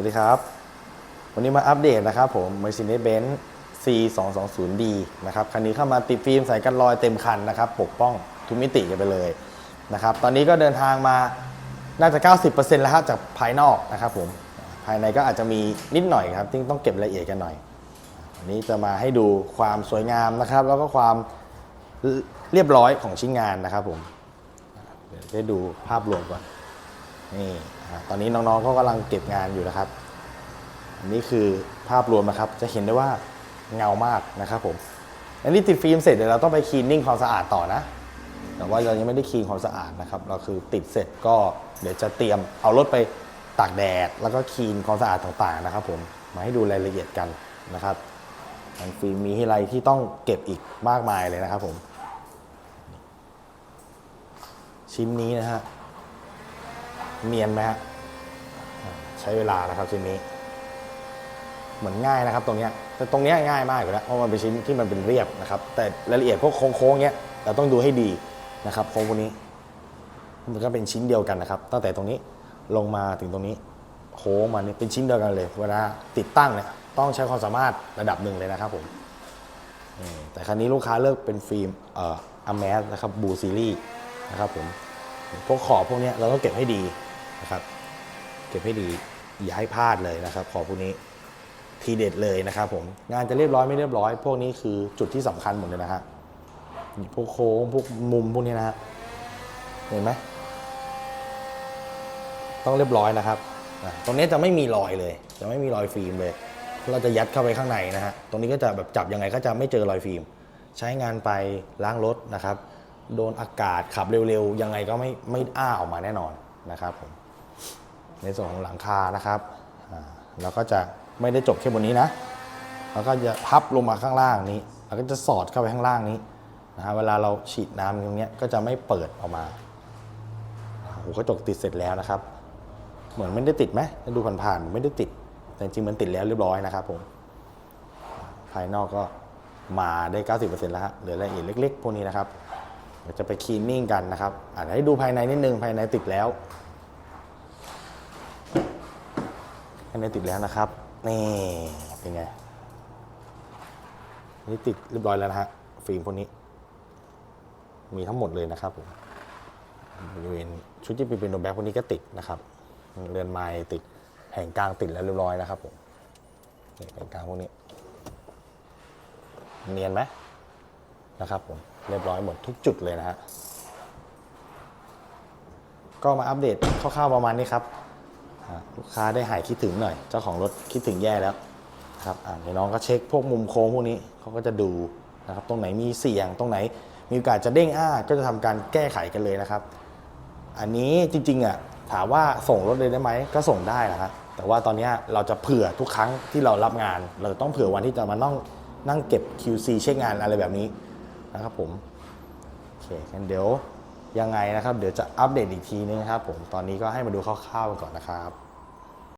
วัสดีครับ วันนี้มาอัปเดตนะครับผม Mercedes-Benz C220D นะครับ คันนี้เข้ามาติดฟิล์มใส่กันรอยเต็มคันนะครับ ปกป้องทุกมิติกันไปเลยนะครับ ตอนนี้ก็เดินทางมาน่าจะ 90%แล้วครับจากภายนอกนะครับผม ภายในก็อาจจะมีนิดหน่อยครับที่ต้องเก็บรายละเอียดกันหน่อย วันนี้จะมาให้ดูความสวยงามนะครับ แล้วก็ความเรียบร้อยของชิ้นงานนะครับผมเดี๋ยวได้ดูภาพรวมก่อน นี่ตอนนี้น้องๆเขากำลังเก็บงานอยู่นะครับ อันนี้คือภาพรวมนะครับ จะเห็นได้ว่าเงามากนะครับผมอันนี้ติดฟิล์มเสร็จเดี๋ยวเราต้องไปคลีนนิ่งความสะอาดต่อนะ แต่ว่าเรายังไม่ได้คลีนความสะอาดนะครับ เราคือติดเสร็จก็เดี๋ยวจะเตรียมเอารถไปตากแดด แล้วก็คลีนความสะอาดต่างๆนะครับ ผม มาให้ดูรายละเอียดกันนะครับทางฟิล์มมีอะไรที่ต้องเก็บอีกมากมายเลยนะครับผม ชิ้นนี้นะฮะ เนียนไหมฮะใช้เวลานะครับชิ้นนี้ เหมือนง่ายนะครับ ตรงเนี้ยแต่ตรงเนี้ยง่ายมากอยู่แล้วเพราะมันเป็นชิ้นที่มันเป็นเรียบนะครับ แต่รายละเอียดพวกโค้งๆเนี้ยเราต้องดูให้ดีนะครับโค้งพวกนี้มันก็เป็นชิ้นเดียวกันนะครับ ตั้งแต่ตรงนี้ลงมาถึงตรงนี้โค้งมาเนี่ยเป็นชิ้นเดียวกันเลย เวลาติดตั้งเนี่ยต้องใช้ความสามารถระดับหนึ่งเลยนะครับผมแต่ครั้นี้ลูกค้าเลือกเป็นฟิล์มเอ่ออเมสนะครับบูซีรีส์นะครับผมพวกขอบพวกเนี้ยเราต้องเก็บให้ดี นะครับเก็บให้ดีอย่าให้พลาดเลยนะครับขอพวกนี้ทีเด็ดเลยนะครับผมงานจะเรียบร้อยไม่เรียบร้อย พวกนี้คือจุดที่สำคัญหมดเลยนะฮะพวกโค้งพวกมุมพวกนี้นะฮะเห็นไหมต้องเรียบร้อยนะครับตรงนี้จะไม่มีรอยเลย จะไม่มีรอยฟิล์มเลย เราจะยัดเข้าไปข้างในนะฮะตรงนี้ก็จะแบบจับยังไงก็จะไม่เจอรอยฟิล์ม ใช้งานไปล้างรถนะครับ โดนอากาศขับเร็วๆ ยังไงก็ไม่ไม่อ้าออกมาแน่นอนนะครับผม ในส่วนของหลังคานะครับเราก็จะไม่ได้จบแค่บนนี้นะเราก็จะพับลงมาข้างล่างนี้แล้วก็จะสอดเข้าไปข้างล่างนี้นะฮะเวลาเราฉีดน้ำตรงนี้ก็จะไม่เปิดออกมาหูกระจกติดเสร็จแล้วนะครับ เหมือนไม่ได้ติดไหมดูผ่านๆไม่ได้ติด แต่จริงๆมันติดแล้วเรียบร้อยนะครับผมภายนอกก็มาได้ 90%แล้วฮะเหลือรายละเอียดเล็ก ๆ พวกนี้นะครับเดี๋ยวจะไปคลีนนิ่งกันนะครับอ่าให้ดูภายในนิดนึงภายในติดแล้ว ภายในติดแล้วนะครับ นี่เป็นไงนี่ติดเรียบร้อยแล้วนะฮะฟิล์มพวกนี้ มีทั้งหมดเลยนะครับผมบริเวณชุดที่เป็นโนแบ็คพวกนี้ก็ติดนะครับ เรือนไม้ติดแห่งกลางติดแล้วเรียบร้อยนะครับผมแห่งกลางพวกนี้ เนียนไหมนะครับผมเรียบร้อยหมดทุกจุดเลยนะฮะก็มาอัปเดตคร่าวๆประมาณนี้ครับ ลูกค้าได้หายคิดถึงหน่อย เจ้าของรถคิดถึงแย่แล้วครับเดี๋ยวน้องก็เช็คพวกมุมโค้งพวกนี้เขาก็จะดูนะครับตรงไหนมีเสี่ยงตรงไหน มีโอกาสจะเด้งอ้าก็จะทำการแก้ไขกันเลยนะครับ อันนี้จริงๆอะถามว่าส่งรถเลยได้ไหมก็ส่งได้นะครับแต่ว่าตอนนี้เราจะเผื่อทุกครั้งที่เรารับงาน เราจะต้องเผื่อวันที่จะมานั่งนั่งเก็บ QC เช็คงานอะไรแบบนี้นะครับผมโอเคงั้นเดี๋ยว ยังไงนะครับ เดี๋ยวจะอัปเดตอีกทีนึงครับผมตอนนี้ก็ให้มาดูคร่าวๆกันก่อนนะครับ